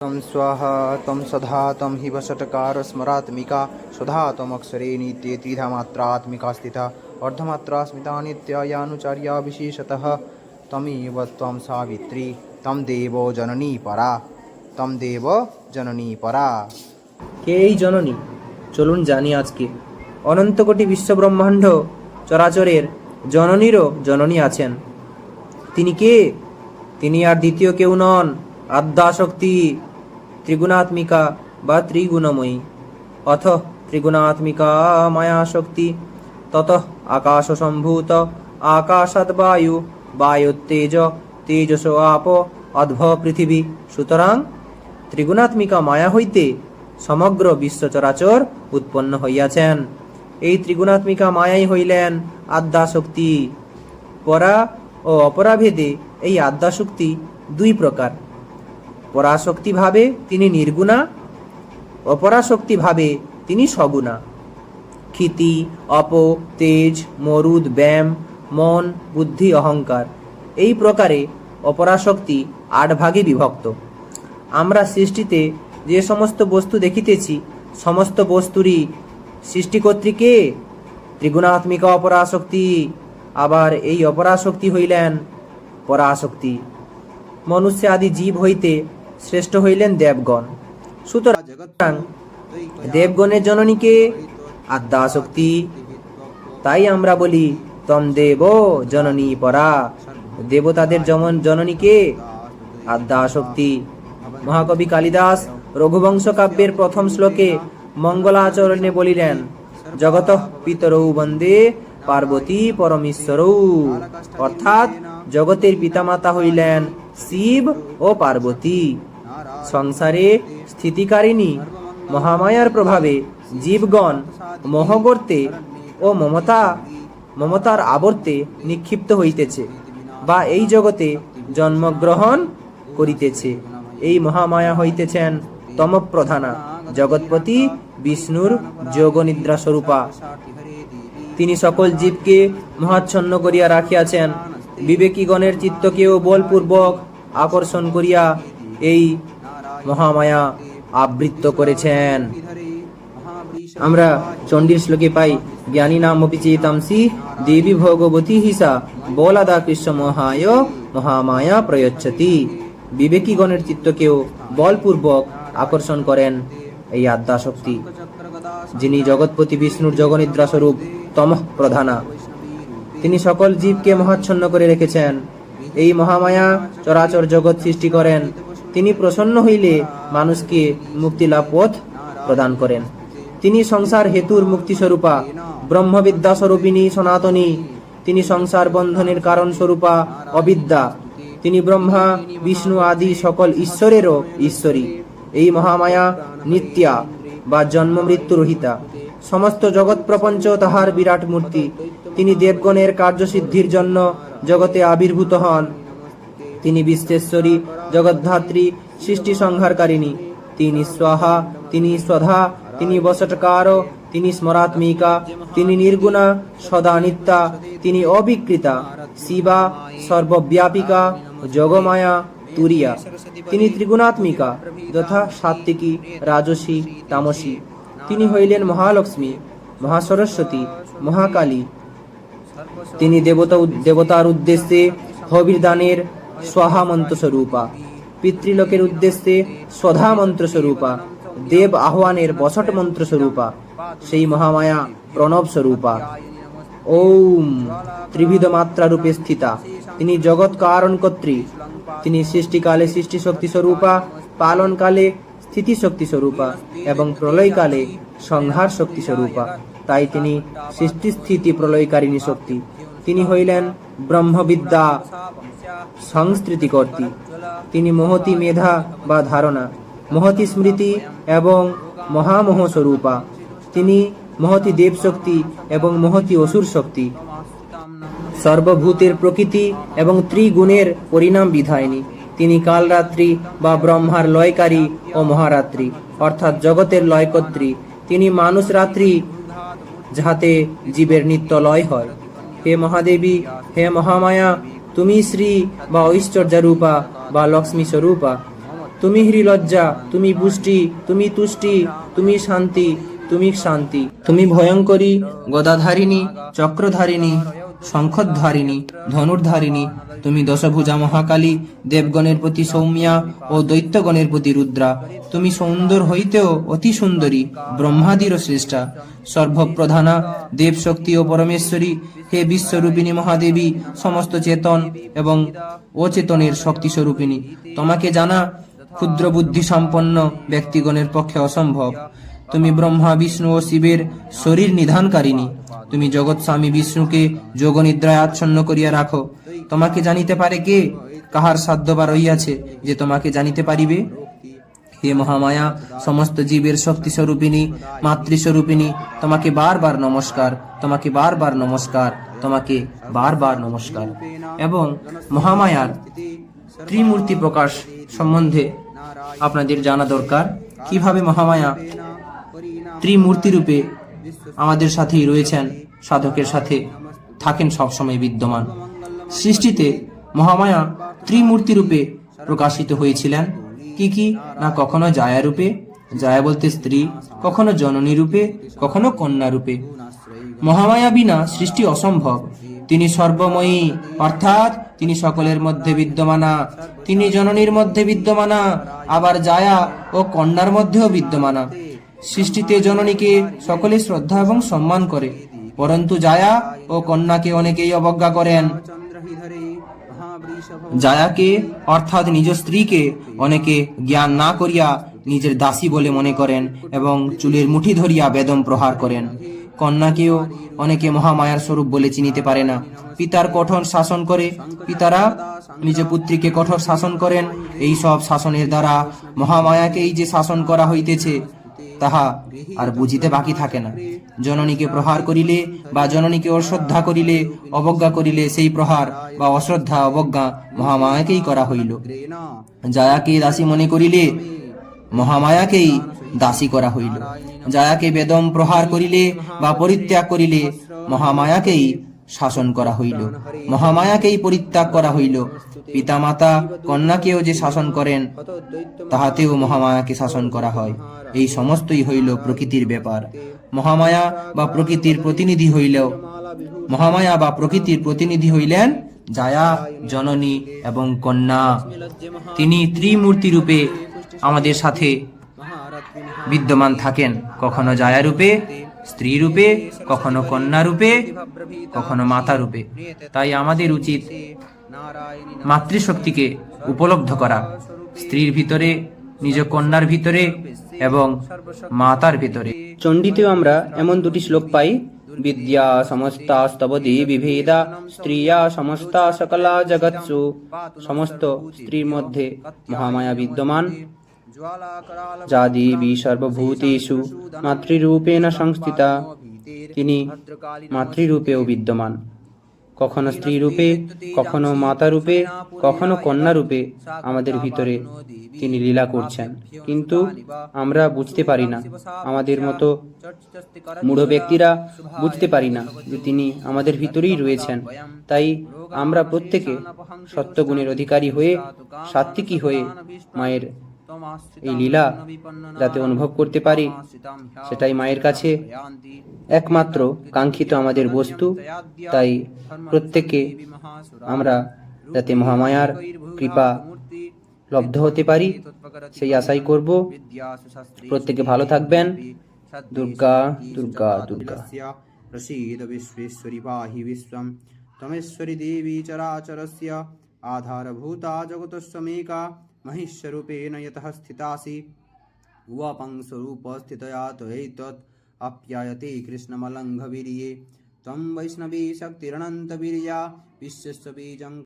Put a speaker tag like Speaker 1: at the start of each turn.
Speaker 1: तं स्वाहा तं सधा तं हि वषट्कार स्मरात्मिका सुधा त्वमक्षरे नित्ये त्रिधामात्रात्मिका स्थिता अर्धमात्रा स्मिता नित्यायानुचार्या विशेषतः तमेव त्वं सावित्री तं देवो जननी परा तं देव जननी পরা
Speaker 2: কে এই জননী চলুন জানি আজকে অনন্ত কোটি বিশ্বব্রহ্মাণ্ড চরাচরের জননীরও জননী আছেন তিনি কে তিনি আর দ্বিতীয় কেউ নন আদ্যাশক্তি ত্রিগুণাত্মিকা বা ত্রিগুণময়ী। অথ ত্রিগুণাত্মিকা মায়া শক্তি, তত আকাশ সম্ভূত, আকাশাৎ বায়ু বায়ুত্তেজ তেজস আপ, অদ্ভ পৃথিবী। সুতরাং ত্রিগুণাত্মিকা মায়া হইতে সমগ্র বিশ্ব চরাচর উৎপন্ন হইয়াছেন। এই ত্রিগুণাত্মিকা মায়াই হইলেন আদ্যাশক্তি। পরা ও অপরাভেদে এই আদ্যাশক্তি দুই প্রকার। পরাশক্তি ভাবে তিনি নির্গুণা অপরাশক্তি ভাবে তিনি সগুণা। ক্ষিতি, অপ, তেজ, মরুদ ব্যায়াম মন, বুদ্ধি, অহংকার এই প্রকারে অপরাশক্তি আট ভাগে বিভক্ত। আমরা সৃষ্টিতে যে সমস্ত বস্তু দেখিতেছি, সমস্ত বস্তুরই সৃষ্টিকর্ত্রীকে ত্রিগুণাত্মিকা অপরাশক্তি। আবার এই অপরাশক্তি হইলেন পরাশক্তি। মনুষ্য আদি জীব হইতে শ্রেষ্ঠ হইলেন দেবগণ। সুতরাং দেবগণের জননীকে আদ্যাশক্তি তাই আমরা বলি, তম দেব জননী পরা। দেবতাদের যেমন জননীকে আদ্যাশক্তি মহাকবি কালিদাস রঘুবংশ কাব্যের প্রথম শ্লোকে মঙ্গলাচরণে বলিলেন, জগত পিতরৌ বন্দে, পার্বতী পরমেশ্বরৌ। অর্থাৎ জগতের পিতামাতা হইলেন শিব ও পার্বতী। সংসারে স্থিতিকারিণী মহামায়ার প্রভাবে জীবগণ মোহ করতে ও মমতা, মমতার আবর্তে নিক্ষিপ্ত হইতেছে বা এই জগতে জন্মগ্রহণ করিতেছে। এই মহামায়া হইতেছেন তমপ্রধানা, জগৎপতি বিষ্ণুর যোগনিদ্রা স্বরূপা তিনি সকল জীবকে মহাচ্ছন্ন করিয়া রাখিয়াছেন। বিবেকীগণের চিত্তকেও বলপূর্বক আকর্ষণ করিয়া এই মহামায়া আবৃত্ত করেছেন। আমরা চণ্ডীর শ্লোকে পাই, জ্ঞানী নাম অপিচেতাংসি দেবী ভগবতী হিসা, বলাদা কৃষ্ণ মহায়, মহামায়া প্রয়চ্ছতি। বিবেকীগণের চিত্তকেও বলপূর্বক আকর্ষণ করেন এই আদ্যাশক্তি, যিনি জগৎপতি বিষ্ণুর জগনিদ্রা স্বরূপ তমঃ প্রধানা। তিনি সকল জীবকে মহাচ্ছন্ন করে রেখেছেন। এই মহামায়া চরাচর জগৎ সৃষ্টি করেন। তিনি প্রসন্ন হইলে মানুষকে মুক্তি লাভ পথ প্রদান করেন। তিনি সংসার হেতুর মুক্তি স্বরূপা ব্রহ্মবিদ্যা স্বরূপিণী সনাতনী। তিনি সংসার বন্ধনের কারণ স্বরূপা অবিদ্যা। তিনি ব্রহ্মা, বিষ্ণু আদি সকল ঈশ্বরেরও ঈশ্বরী। এই মহামায়া নিত্যা বা জন্ম মৃত্যু রহিতা। সমস্ত জগৎ প্রপঞ্চ তাহার বিরাট মূর্তি। তিনি দেবগণের কার্যসিদ্ধির জন্য জগতে আবির্ভূত হন। তিনি বিশ্বেশ্বরী, জগদ্ধাত্রী, সৃষ্টি সংহারকারিণী। তিনি স্বাহা, তিনি স্বধা তিনি বসটকার তিনি স্মরাত্মিকা, তিনি নির্গুণা, সদা নিত্যা, তিনি অবিকৃতা, শিবা, সর্বব্যাপিকা যোগমায়া তুরিয়া। তিনি ত্রিগুণাত্মিকা, যথা সাত্বিকী রাজসী, তামসী। তিনি হইলেন মহালক্ষ্মী, মহাসরস্বতী, মহাকালী। তিনি দেবতা দেবতার উদ্দেশ্যে হবির দানের স্বাহা মন্ত্র স্বরূপা পিতৃলোকের উদ্দেশ্যে স্বধা স্বরূপা দেব আহ্বানের বসট মন্ত্র স্বরূপা সেই মহামায়া প্রণব স্বরূপা ওম ত্রিবিধ মাত্রা রূপে স্থিতা। তিনি জগৎ কারণ কর্ত্রী তিনি সৃষ্টিকালে সৃষ্টি শক্তি স্বরূপা পালনকালে স্থিতি শক্তি স্বরূপা এবং প্রলয়কালে সংহার শক্তি স্বরূপা তাই তিনি সৃষ্টি স্থিতি প্রলয়কারিণী শক্তি। তিনি হইলেন ব্রহ্মবিদ্যা সংস্কৃতি সংস্কৃতিকর্তী তিনি মহতি মেধা বা ধারণা, মহতি স্মৃতি এবং মহামোহ স্বরূপা তিনি মহতি দেব শক্তি এবং মহতি অসুর শক্তি। সর্বভূতের প্রকৃতি এবং ত্রিগুণের পরিণাম বিধায়িনী। তিনি কালরাত্রি বা ব্রহ্মার লয়কারী ও মহারাত্রি, অর্থাৎ জগতের লয়কর্ত্রী। তিনি মানুষ রাত্রি যাহাতে জীবের নিত্য লয় হয়। হে মহাদেবী, হে মহামায়া, তুমি শ্রী বা ঐশ্বর্য রূপা বা লক্ষ্মী স্বরূপা। তুমি হৃলজ্জা, তুমি পুষ্টি, তুমি তুষ্টি, তুমি শান্তি তুমি শান্তি। তুমি ভয়ঙ্করী, গদাধারিণী, চক্রধারিণী শঙ্খধারিণী ধনুর্ধারিণী তুমি দশভুজা মহাকালী, দেবগণের প্রতি সৌম্যা ও দৈত্যগণের প্রতি রুদ্রা। তুমি সুন্দর হইতেও অতি সুন্দরী, ব্রহ্মাদির শ্রেষ্ঠা। সর্বপ্রধানা, দেবশক্তি ও পরমেশ্বরী, হে বিশ্বরূপিণী মহাদেবী, সমস্ত চেতন এবং অচেতনের শক্তি স্বরূপিণী তোমাকে জানা ক্ষুদ্র বুদ্ধি সম্পন্ন ব্যক্তিগণের পক্ষে অসম্ভব। তুমি ব্রহ্মা, বিষ্ণু ও শিবের শরীর নিধানকারিণী। তুমি জগৎ স্বামী বিষ্ণুকে যোগ নিদ্রায় আচ্ছন্ন করিয়া রাখো। তোমাকে জানিতে পারে কে? কাহার সাধ্য বা রইয়াছে যে তোমাকে জানিতে পারিবে? হে মহামায়া, সমস্ত জীবের শক্তি স্বরূপিণী মাতৃস্বরূপিণী, তোমাকে বারবার নমস্কার, তোমাকে বারবার নমস্কার, তোমাকে বারবার নমস্কার। এবং মহামায়ার ত্রিমূর্তি প্রকাশ সম্বন্ধে আপনাদের জানা দরকার। কীভাবে মহামায়া ত্রিমূর্তি রূপে আমাদের সাথেই রয়েছেন সাধকের সাথে থাকেন সবসময় বিদ্যমান। সৃষ্টিতে মহামায়া ত্রিমূর্তি রূপে প্রকাশিত হয়েছিলেন। কি কি? না কখনো জায়া রূপে জায়া বলতে স্ত্রী, কখনো জননী রূপে, কখনো কন্যা রূপে। মহামায়া বিনা সৃষ্টি অসম্ভব। তিনি সর্বময়ী, অর্থাৎ তিনি সকলের মধ্যে বিদ্যমানা, তিনি জননীর মধ্যে বিদ্যমানা, আবার জায়া ও কন্যার মধ্যেও বিদ্যমানা। সৃষ্টিতে জননীকে সকলে শ্রদ্ধা এবং সম্মান করে। পরন্তু জায়া ও কন্যাকে অনেকেই অবজ্ঞা করেন। জায়াকে, অর্থাৎ নিজ স্ত্রীকে, অনেকে জ্ঞান না করিয়া নিজের দাসী বলে মনে করেন এবং চুলের মুঠি ধরিয়া বেদম প্রহার করেন। কন্যাকেও অনেকে মহামায়ার স্বরূপ বলে চিনিতে পারে না। পিতার কঠোর শাসন করে, পিতারা নিজ পুত্রীকে কঠোর শাসন করেন। এই সব শাসনের দ্বারা মহামায়াকেই যে শাসন করা হইতেছে তাহা আর বুঝিতে বাকি থাকে না। জননীকে প্রহার করিলে বা জননীকে অশ্রদ্ধা করিলে, অবজ্ঞা করিলে সেই প্রহার বা অশ্রদ্ধা, অবজ্ঞা মহামায়াকেই করা হইল। জায়াকে দাসী মনে করিলে, মহামায়াকেই দাসী করা হইল। জায়াকে বেদম প্রহার করিলে বা পরিত্যাগ করিলে, মহামায়াকেই শাসন করা হইল। মহামায়াকেই পরিত্যাগ করা হইল। পিতামাতা, কন্যাকেও যে শাসন করেন, তাহাতেও মহামায়াকে শাসন করা হয়। এই সমস্তই হইল প্রকৃতির ব্যাপার। মহামায়া বা প্রকৃতির প্রতিনিধি হইলেও, মহামায়া বা প্রকৃতির প্রতিনিধি হইলেন জায়া, জননী এবং কন্যা। তিনি ত্রিমূর্তি রূপে আমাদের সাথে বিদ্যমান থাকেন। কখনো জায়া রূপে স্ত্রী রূপে কখনো কন্যা রূপে কখনো মাতা রূপে তাই আমাদের উচিত মাতৃশক্তিকে উপলব্ধ করা, স্ত্রীর ভিতরে, নিজ কন্যার ভিতরে এবং মাতার ভিতরে। চণ্ডীতেও আমরা এমন দুটি শ্লোক পাই, বিদ্যা সমস্তা স্তবদি বিভেদা, স্ত্রিয়া সমস্তা সকলা জগৎসু। সমস্ত স্ত্রীর মধ্যে মহামায়া বিদ্যমান যা দেবী সর্বভূতেষু মাতৃরূপেণ সংস্থিতা তিনি মাতৃরূপেও বিদ্যমান কখনো স্ত্রী রূপে কখনো মাতা রূপে কখনো কন্যা রূপে আমাদের ভিতরে তিনি লীলা করছেন কিন্তু আমরা বুঝতে পারি না আমাদের মতো মূঢ় ব্যক্তিরা বুঝতে পারি না যে তিনি আমাদের ভিতরেই রয়েছেন। তাই আমরা প্রত্যেকে সত্যগুণের অধিকারী হয়ে সাত্বিকী হয়ে মায়ের এই লীলা যাতে অনুভব করতে পারি সেটাই মায়ের কাছে একমাত্র কাঙ্ক্ষিত আমাদের বস্তু তাই প্রত্যেকে আমরা যাতে মহামায়ার কৃপা লব্ধ হতে পারি সেই আশাই করব প্রত্যেকে ভালো থাকবেন দুর্গা দুর্গা দুর্গা
Speaker 1: प्रसीद विश्वेश्वरि पाहि विश्वं त्वमेश्वरि देवी चराचरस्य आधारभूता जगतस्वमेका महिष्यरूपेण यतः स्थितासि वपंस्वरूपस्थितया त्वयैतत् आप्यायते कृष्णमलङ्घवीर्ये त्वं वैष्णवी शक्तिरनन्तवीर्या विश्वस्य बीजं